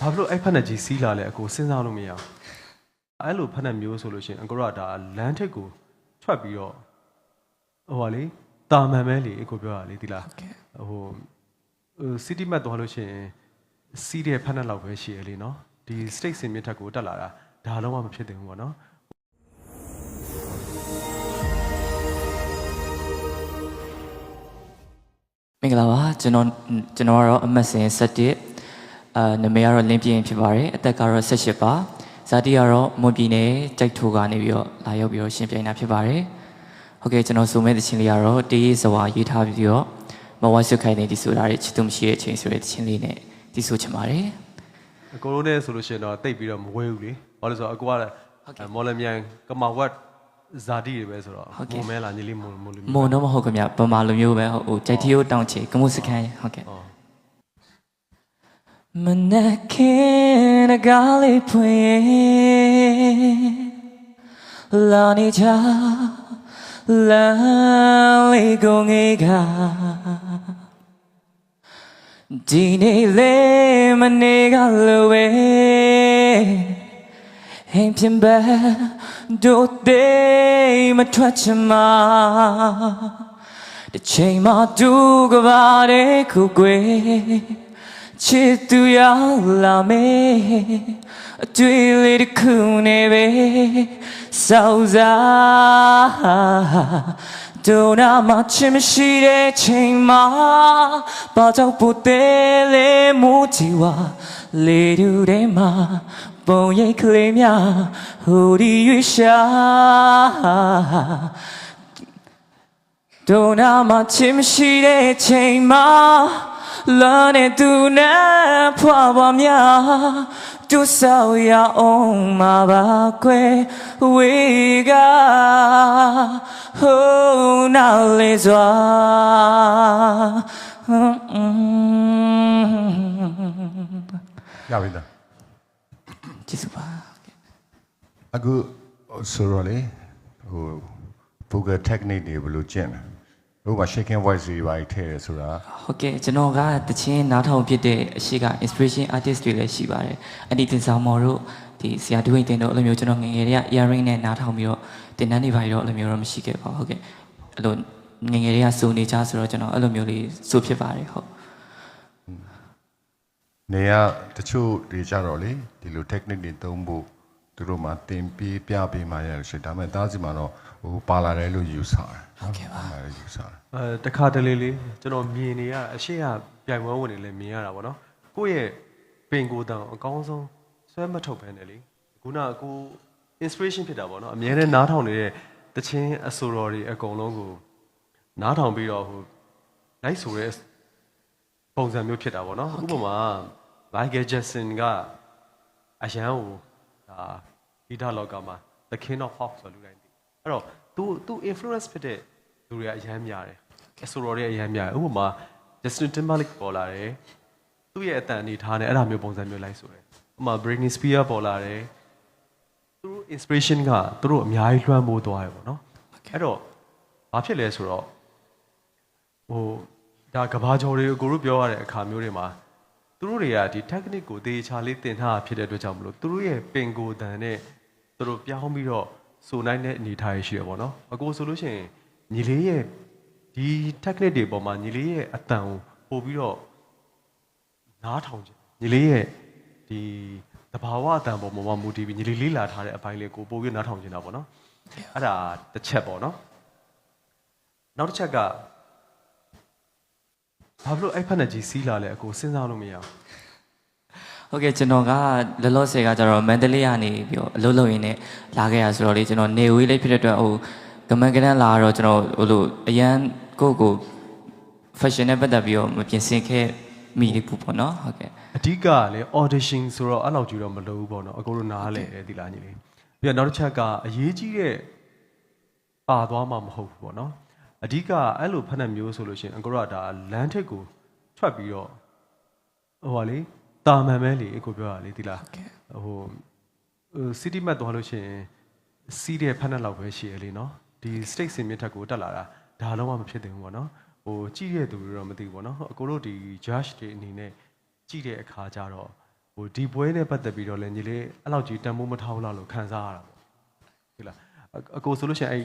ဘာဖြစ်လို့အဲ့ဖက်နဲ့ကြီးစီးလာလဲအကိုစဉ်းစားလို့မရအောင်အဲ့လိုဖက်နဲ့မျိုးဆိုလို့ရှိရင်အကိုကဒါလမ်းထက်ကိုထွက်ပြီးတော့ဟိုပါလေတာမန်ပဲလေအကိုပြောတာလေဒီလားဟုတ်ကဲ့ဟိုစီတီမတ်သွားလို့ရှိရင်စီးတဲ့ဖက်နဲ့လောက်ပဲရှိရလေနော်ဒီ state စင်မြင့်ထက်ကိုတက်လာတာဒါလုံးဝမဖြစ်သင့်ဘူးပေါ့နော်မင်္ဂလာပါကျွန်တော်ကျွန်တော်ကတော့အမတ်စင်7 အာနာမည်ကတော့လင်းပြင်းဖြစ်ပါတယ်အသက်ကတော့18ပါဇာတိကတော့မွန်ပြည်နယ်ကြိုက်ထိုကနေပြီးတော့လာရောက်ပြီးတော့ရှင်ပြိုင်တာဖြစ်ပါတယ်ဟုတ်ကဲ့ကျွန်တော်ဆိုမဲ့တခြင်းလေးကတော့တေးရေးစဝါရေးထားပြီးတော့မဝါဆွခိုင်နေဒီဆိုတာတွေချစ်သူမရှိတဲ့အချိန်ဆိုတဲ့တခြင်းလေးနဲ့ဒီဆိုချင်ပါတယ်အကိုတို့နဲ့ဆိုလို့ရှိရင်တော့တိတ်ပြီးတော့မဝဲဘူးလေဘာလို့လဲဆိုတော့အကိုကမော်လမြိုင်ကမာဝတ်ဇာတိတွေပဲဆိုတော့မုံမဲလာညီလေးမုံမုံလေးမွန်တော့မဟုတ်ခင်ဗျဗမာလိုမျိုးပဲဟုတ်ဟိုကြိုက်တီယိုတောင်းချေကမှုစခန်းဟုတ်ကဲ့အော် မနက်ခင်းကားလေးဖွင့်လာနေချာလမ်းလေးကိုငေးကဒီနေ့လေးမနေကလိုပဲဟင်ပြင်ပဲတို့သေးမထွက်ချင်မှာတစ်ချိန်မှတူကပါတဲ့ခုကွယ် ချစ်သူရောက်လာမေအတွေ့လေးတစ်ခုနဲ့ပဲစောက်စားဒုနာမချင်မရှိတဲ့ချိန်မှာဘာကြောင့်ပိုသေးလဲမိုးချီဝါလေတူထဲမှာပုံရိပ်ကလေးများဟိုဒီရွရှာဒုနာမချင်မရှိတဲ့ချိန်မှာ လာနေသူနဲ့ဖွာပါများသူဆောက်ရအောင်မှာပါကွယ်ဝေကဟိုးနာလေးစွာရပြီလားကျေးဇူးပါအခုဆိုတော့လေဟို Google technique တွေဘယ်လိုကျင့်လဲ တို့က shaking voice တွေပါထည့်ရဆိုတာဟုတ်ကဲ့ကျွန်တော်ကတချင်းနားထောင်ဖြစ်တဲ့အရှိက inspiration artist တွေလည်းရှိပါတယ်အဒီတင်ဆောင်မော်တို့ဒီဆရာဒူဝိန်တင်တို့အဲ့လိုမျိုးကျွန်တော်ငယ်ငယ်တွေက earring နဲ့နားထောင်ပြီးတော့တင်တန်းတွေပါတော့အဲ့လိုမျိုးတော့မရှိခဲ့ပါဘူးဟုတ်ကဲ့အဲ့လိုငယ်ငယ်တွေကစုံနေကြဆိုတော့ကျွန်တော်အဲ့လိုမျိုးလေးစုဖြစ်ပါတယ်ဟုတ်နေရတချို့တွေကြတော့လေဒီလို technique တွေသုံးဖို့သူတို့မှသင်ပေးပြပေးမှရလို့ရှိရင်ဒါပေမဲ့သားစီမှာတော့ဟိုပါလာတယ်လို့ယူဆတယ်ဟုတ်ကဲ့ပါပါလာတယ်ယူဆတယ် အဲတခါတလေလေးကျွန်တော်မြင်နေရအရှိရပြိုင်ပွဲဝင်နေလဲမြင်ရတာပေါ့နော်ကိုယ့်ရဲ့ပင်ကိုယ်တန်အကောင်းဆုံးဆွဲမထုတ်ပဲနဲ့လေခုနကကို inspiration ဖြစ်တာပေါ့နော်အများနဲ့နားထောင်နေတဲ့တခြင်းအဆိုတော်တွေအကုန်လုံးကိုနားထောင်ပြီးတော့ဟိုလိုက်ဆိုတဲ့ပုံစံမျိုးဖြစ်တာပေါ့နော်ဥပမာ Michael Jackson ကအရန်ကိုဒါဂီတလောကမှာ The King of Pop ဆိုလူတိုင်းသိအဲ့တော့ तू तू influence ဖြစ်တဲ့ လူတွေကအရန်များတယ်အဆိုတော်တွေကအရန်များတယ်ဥပမာ Justin Timberlake ပေါ်လာတယ်သူ့ရဲ့အတန်အနေထားနဲ့အဲ့ဒါမျိုးပုံစံမျိုးလိုက်ဆိုတယ်ဥပမာ Britney Spears ပေါ်လာတယ်သူတို့ inspiration ကသူတို့အများကြီးလွှမ်းမိုးသွားတယ်ပေါ့နော်အဲ့တော့ဘာဖြစ်လဲဆိုတော့ဟိုဒါကဘာကျော်တွေကိုကိုတို့ပြောရတဲ့အခါမျိုးတွေမှာသူတို့တွေကဒီ technique ကိုတေချာလေးသင်ထားတာဖြစ်တဲ့အတွက်ကြောင့်မလို့သူတို့ရဲ့ပင်ကိုယ်တန်နဲ့သူတို့ပြောင်းပြီးတော့ဆိုနိုင်တဲ့အနေအထားရရှိရပေါ့နော်အကိုဆိုလို့ရှိရင် ညီလေးရဲ့ဒီ technique တွေပေါ်မှာညီလေးရဲ့အတန်ကိုပို့ပြီးတော့နားထောင်ခြင်းညီလေးရဲ့ဒီတဘာဝအတန်ပေါ်မှာမူတည်ပြီးညီလေးလေးလာထားတဲ့အပိုင်းလေးကိုပို့ပြီးနားထောင်ခြင်းတာပေါ့နော်အဲ့ဒါတစ်ချက်ပေါ့နော်နောက်တစ်ချက်ကဘာဖြစ်လို့အဲ့ဖက်နဲ့ကြီးစီးလာလဲအကိုစဉ်းစားလို့မရဘူးဟုတ်ကဲ့ကျွန်တော်ကလောလောဆယ်ကကျတော့မန္တလေးကနေပြီးတော့အလုပ်လုပ်ရင်းနဲ့လာခဲ့ရဆိုတော့လေကျွန်တော်နေဝေးလေးဖြစ်တဲ့အတွက်ဟို ကမန်ကနန်လာတော့ကျွန်တော်ဟိုလိုအရန်ကိုယ့်ကို fashion နဲ့ပတ်သက်ပြီးတော့မပြင်ဆင်ခဲ့မိဘူးပေါ့နော်ဟုတ်ကဲ့အဓိကကလည်း audition ဆိုတော့အဲ့လောက်ကြီးတော့မလုပ်ဘူးပေါ့နော်အကိုတို့နားလဲတယ်ဒီလားညီလေးပြီးတော့နောက်တစ်ချက်ကအရေးကြီးတဲ့ပါသွားမှာမဟုတ်ဘူးပေါ့နော်အဓိကအဲ့လိုဖက်နဲ့မျိုးဆိုလို့ရှိရင်အကိုတို့ကဒါလမ်းထက်ကိုထွက်ပြီးတော့ဟိုပါလေတာမန်ပဲလေအကိုပြောတာလေဒီလားဟိုဟို city map သွားလို့ရှိရင်စီးတဲ့ဖက်နဲ့လောက်ပဲရှိရလေနော် ဒီ state စင်မြင့်ထက်ကိုတက်လာတာဒါလုံးဝမဖြစ်သင့်ဘူးပေါ့နော်ဟိုကြည့်ရတဲ့သူတွေတော့မသိဘူးပေါ့နော်အကိုတို့ဒီ judge တွေအနေနဲ့ကြည့်တဲ့အခါကျတော့ဟဟိုဒီပွဲနဲ့ပတ်သက်ပြီးတော့လည်းညီလေးအဲ့လောက်ကြီးတန်ဖိုးမထားဘူးလားလို့ခံစားရတာပေါ့ဟုတ်လားအအကိုဆိုလို့ရှိရင်အဲ့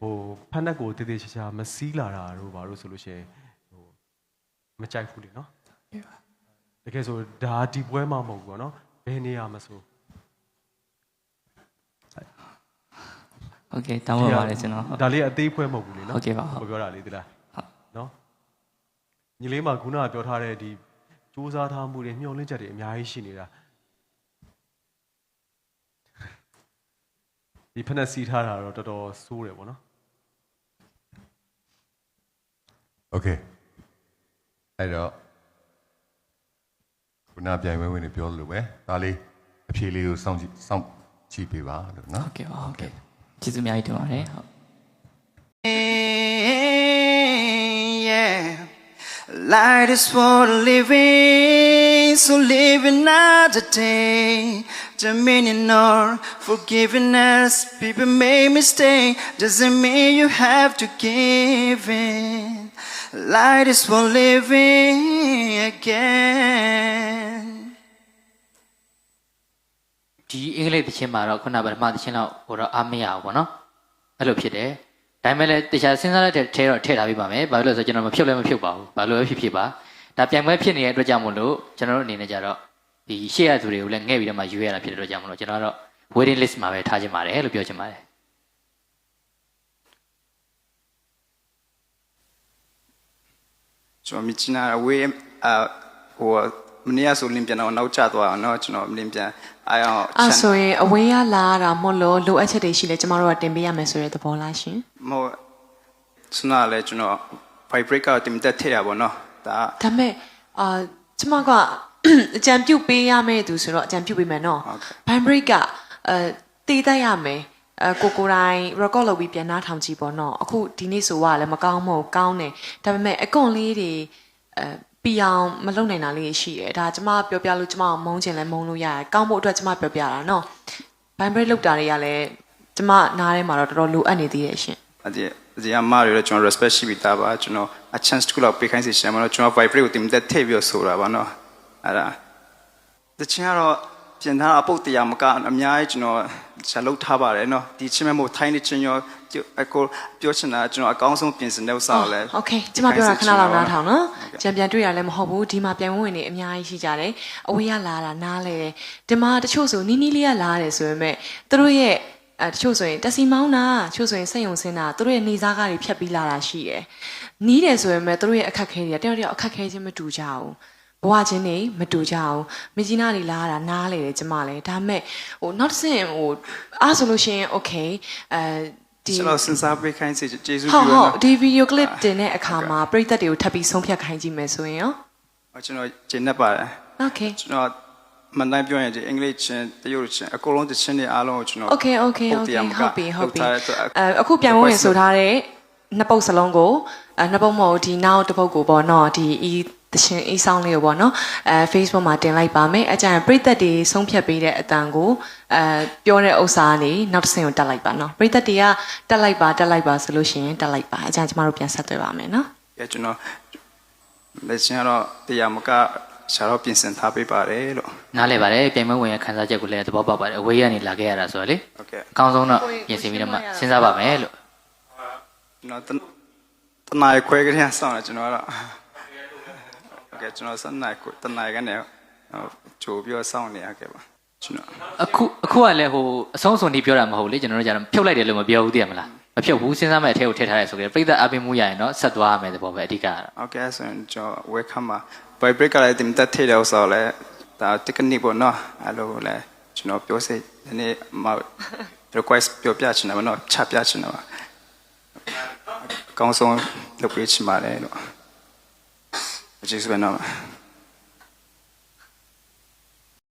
ဟိုဖက်နက်ကိုတည်တည်ချာချာမစီးလာတာတို့ဘာလို့ဆိုလို့ရှိရင်ဟိုမကြိုက်ဘူးလေနော်တကယ်ဆိုဒါဒီပွဲမှမဟုတ်ဘူးပေါ့နော်ဘယ်နေရာမဆို โอเคတောင်းပါပါတယ်ကျွန်တော်ဟုတ် ဒါလေးအသေးဖွဲမဟုတ်ဘူးလေနော် ဟုတ်ကဲ့ပါဟုတ် ပြောတာလေးသလား ဟုတ် နော်ညီလေးမှာခုနကပြောထားတဲ့ဒီစူးစမ်းထားမှုတွေမျှော်လင့်ချက်တွေအများကြီးရှိနေတာဒီဖက်နဲ့စီးထားတာတော့တော်တော်ဆိုးတယ်ပေါ့နော် โอเคအဲ့တော့ခုနပြိုင်ပွဲဝင်နေပြောလို့ပဲဒါလေးအဖြေလေးကိုစောင့်ကြည့်စောင့်ကြည့်ပေးပါလို့နော် ဟုတ်ကဲ့ပါဟုတ်ကဲ့ ကျေးဇူးအများကြီးတင်ပါတယ်ဟုတ် yeah. Light is for the living, so live another day. Dominion or forgiveness, people make mistake, doesn't mean you have to give in. Light is for living again. ဒီအင်္ဂလိပ်သချင်းမှာတော့ခုနကပထမသချင်းတော့ဟိုတော့အားမရဘူးပေါ့နော်အဲ့လိုဖြစ်တယ်ဒါပေမဲ့လည်းတခြားစဉ်းစားတဲ့ထဲတော့ထည့်ထားပေးပါမယ်ဘာလို့လဲဆိုတော့ကျွန်တော်မဖြုတ်လည်းမဖြုတ်ပါဘူးဘာလို့လဲဖြစ်ဖြစ်ပါဒါပြိုင်ပွဲဖြစ်နေတဲ့အတွက်ကြောင့်မို့လို့ကျွန်တော်တို့အနေနဲ့ကြတော့ဒီရှေ့ရသူတွေကိုလည်းငဲ့ပြီးတော့မှယူရတာဖြစ်တဲ့အတွက်ကြောင့်မို့လို့ကျွန်တော်ကတော့ waiting list မှာပဲထားခြင်းပါတယ်လို့ပြောချင်ပါတယ်ကျွန်တော်မြချင်တာဝေးအာဟို မနေ့ကဆိုလင်းပြန်တော့နောက်ကျသွားအောင်เนาะကျွန်တော်လင်းပြန်အားအောင် အဲ့ဆိုရင်အဝေးရလာတာမဟုတ်လို့လိုအပ်ချက်တွေရှိလဲကျမတို့ကတင်ပေးရမယ်ဆိုတဲ့သဘောလားရှင် မဟုတ်စနာလဲကျွန်တော် vibrate ကတင်တက်ထည့်ရပါတော့ဒါ ဒါပေမဲ့အာကျမကအကြံပြုတ်ပေးရမယ်သူဆိုတော့အကြံပြုတ်ပေးမယ်နော် ဟုတ်ကဲ့ ဘိုင်ဘရိတ်ကအဲတည်တတ်ရမယ်အဲကိုကိုယ်တိုင် record လုပ်ပြီးပြန်နှားထောင်ကြည့်ပေါ့နော်အခုဒီနေ့ဆိုကလည်းမကောင်းမဟုတ်ကောင်းတယ်ဒါပေမဲ့အကွန်လေးတွေအဲ ပြအောင်မလုပ်နိုင်တာလေးရှိတယ်ဒါကျမပြောပြလို့ကျမကမုန်းချင်လဲမုန်းလို့ရတယ်ကောင်းဖို့အတွက်ကျမပြောပြတာနော်ဘိုင်ဘရိတ်လောက်တာတွေကလည်းကျမနားထဲမှာတော့တော်တော်လိုအပ်နေသေးတယ်ရှင်အဒီအဒီအမားတွေလည်းကျွန်တော် respect ရှိပြီးသားပါကျွန်တော် a chance တစ်ခုလောက်ပေးခိုင်းစီရှင်မလို့ကျွန်တော် vibrate ကိုတင်တက်ထည့်ပြီးတော့ဆိုတာပါနော်အဲ့ဒါတချင်ကတော့ပြင်ထားအပုတ်တရားမကအများကြီးကျွန်တော်ဇာလုပ်ထားပါတယ်နော်ဒီချင်းမဲ့မို့ထိုင်းနေချင်းရော အကိုပြောချင်တာကျွန်တော်အကောင်းဆုံးပြင်ဆင်တဲ့ဥစ္စာကိုလည်း โอเคကျမပြောတာခဏလောက်နားထောင်နော် ဟုတ်ကဲ့ ကြံပြန်တွေ့ရလဲမဟုတ်ဘူးဒီမှာပြန်ဝင်နေအများကြီးရှိကြတယ်အဝေးကလာတာနားလဲတယ်ဒီမှာတချို့ဆိုနီးနီးလေးကလာတယ်ဆိုပေမဲ့သူတို့ရဲ့အဲတချို့ဆိုရင်တက်စီမောင်းတာတချို့ဆိုရင်စိတ်ယုံစင်းတာသူတို့ရဲ့နေစားကားတွေဖြတ်ပြီးလာတာရှိတယ်နီးတယ်ဆိုပေမဲ့သူတို့ရဲ့အခက်ခဲတွေကတယောက်တယောက်အခက်ခဲချင်းမတူကြဘူးဘဝချင်းနေမတူကြအောင်မကြီးနာတွေလာတာနားလေတယ်ကျမလည်းဒါပေမဲ့ဟိုနောက်တစ်ဆင့်ဟိုအားဆိုလို့ရှိရင်โอเคအဲဒီ ကျွန်တော်စဉ်းစားပေးခိုင်းစီကျေးဇူးဟုပြုတ်ပါဟုတ်နော်ဒီဗီဒီယိုကလစ်တင်တဲ့အခါမှာပရိသတ်တွေကိုထပ်ပြီးဆုံးဖြတ်ခိုင်းကြည့်မယ်ဆိုရင်ရောကျွန်တော်ကျင်းနေပါတယ် Okay ကျွန်တော်မန်တိုင်းပြောရင်ဒီအင်္ဂလိပ်ချင်းတရုတ်ချင်းအကုန်လုံးတချင်းတွေအားလုံးကိုကျွန်တော် Okay okay ပုတ်တရား okay မကဟုတ်ပြီဟုတ်ပြီလုပ်ထားတဲ့အတွက်အဲအခုပြန်ဝင်ဆိုထားတဲ့နှစ်ပုတ်စလုံးကိုအဲနှစ်ပုတ်မဟုတ်ဒီနောက်တစ်ပုတ်ကိုပေါ့နော်ဒီဤ တရှင်အေးဆောင်လေးကိုပေါ့နော်အဲ Facebook မှာတင်လိုက်ပါမယ်အကြံပရိသတ်တွေဆုံးဖြတ်ပေးတဲ့အတန်ကိုအဲပြောတဲ့ဥစ္စာကနေနောက်တစ်ဆင့်ကိုတက်လိုက်ပါနော်ပရိသတ်တွေကတက်လိုက်ပါတက်လိုက်ပါဆိုလို့ရှိရင်တက်လိုက်ပါအကြံကျမတို့ပြန်ဆက်သွယ်ပါမယ်နော်ပြကျွန်တော်လက်ရှင်ကတော့တရားမကဆရာတော်ပြင်ဆင်ထားပေးပါတယ်လို့နားလည်ပါတယ်ပြိုင်ပွဲဝင်ရခန်းစားချက်ကိုလည်းသဘောပေါက်ပါတယ်အဝေးကနေလာခဲ့ရတာဆိုတော့လေဟုတ်ကဲ့အကောင်းဆုံးတော့ပြင်ဆင်ပြီးတော့မှစဉ်းစားပါမယ်လို့ကျွန်တော်တနားခွဲကလေးဆောင်းတယ်ကျွန်တော်ကတော့ ခဲ့ကျွန်တော်7နိုင်ကိုတနိုင်ကနေချိုးပြီးစောင့်နေရခဲ့ပါကျွန်တော်အခုအခုကလည်းဟိုအဆုံးစွန်နေပြောတာမဟုတ်လေကျွန်တော်တို့ကြတော့ဖြုတ်လိုက်တယ်လို့မပြောဘူးသိရမလားမဖြုတ်ဘူးစဉ်းစားမဲ့အထက်ကိုထည့်ထားရဲဆိုကြပြိသက်အပင်မှုရရင်တော့ဆက်သွားရမယ်တဘောပဲအဓိကကတော့ဟုတ်ကဲ့ဆိုရင်ကျွန်တော် welcome ပါ by break ကလည်းတင်တက်ထည့်တယ်ဆိုတော့လည်းဒါ technique ပေါ့နော်အဲ့လိုလည်းကျွန်တော်ပြောစေဒီနေ့မ request ပြောပြချင်တယ်မနော်ချပြချင်တယ်ပါအကောင်းဆုံးလုပ်ပေးချင်ပါတယ်လို့ ကျေးဇူးပဲနော်